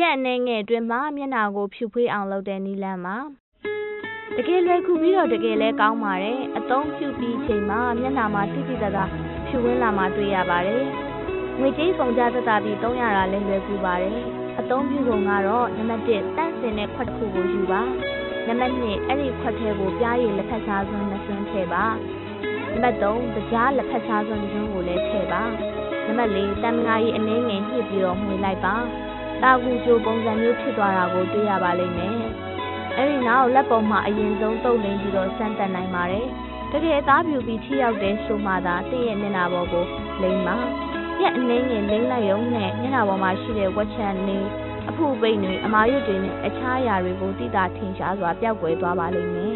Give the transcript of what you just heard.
ရက်အနည်းငယ်အတွင်းမှာမျက်နှာကိုဖြူဖွေးအောင်လုပ်တဲ့နီလန်းပါတကယ်လွယ်ကူပြီးတော့တကယ်လဲကောင်းပါတယ်အသုံးပြုပြီးချိန်မှာမျက်နှာမှာတိတိတသားဖြူဝင်းလာမှတွေ့ရပါတယ်ငွေကြေးပုံကြသက်သာပြီးသုံးရတာလည်းလွယ်ကူပါတယ်အသုံးပြုပုံကတော့နံပါတ်1တန့်စင်တဲ့ခွက်တစ်ခုကိုယူပါနံပါတ်2အဲ့ဒီခွက်ထဲကိုပြားရည်လက်ဖက်စားစွန်းနှစ်စွန်းထည့်ပါနံပါတ်3ကြားလက်ဖက်စားစွန်းစွန်းကိုလည်းထည့်ပါနံပါတ်4တံမငါကြီးအနှင်းငယ်ညှစ်ပြီးတော့မှွေလိုက်ပါ တာကူကြိုပုံစံမျိုးဖြစ်သွားတာကိုတွေ့ရပါလိမ့်မယ်အဲ့ဒီနောက်လက်ပုံမှာအရင်ဆုံးတုပ်လင်းပြီးတော့စမ်းသပ်နိုင်ပါတယ်တကယ်အသားပြူပြီးထိရောက်တဲ့ဆိုမှသာတည့်ရဲ့မျက်နှာပေါ်ကိုလိမ့်ပါရက်အနှင်းငယ်လိမ့်လိုက်ရုံနဲ့မျက်နှာပေါ်မှာရှိတဲ့ဝက်ချန်လေးအဖူပိတ်တွေအမာရွတ်တွေနဲ့အခြားအရာတွေကိုတိတာထင်ရှားစွာပျောက်ကွယ်သွားပါလိမ့်မယ်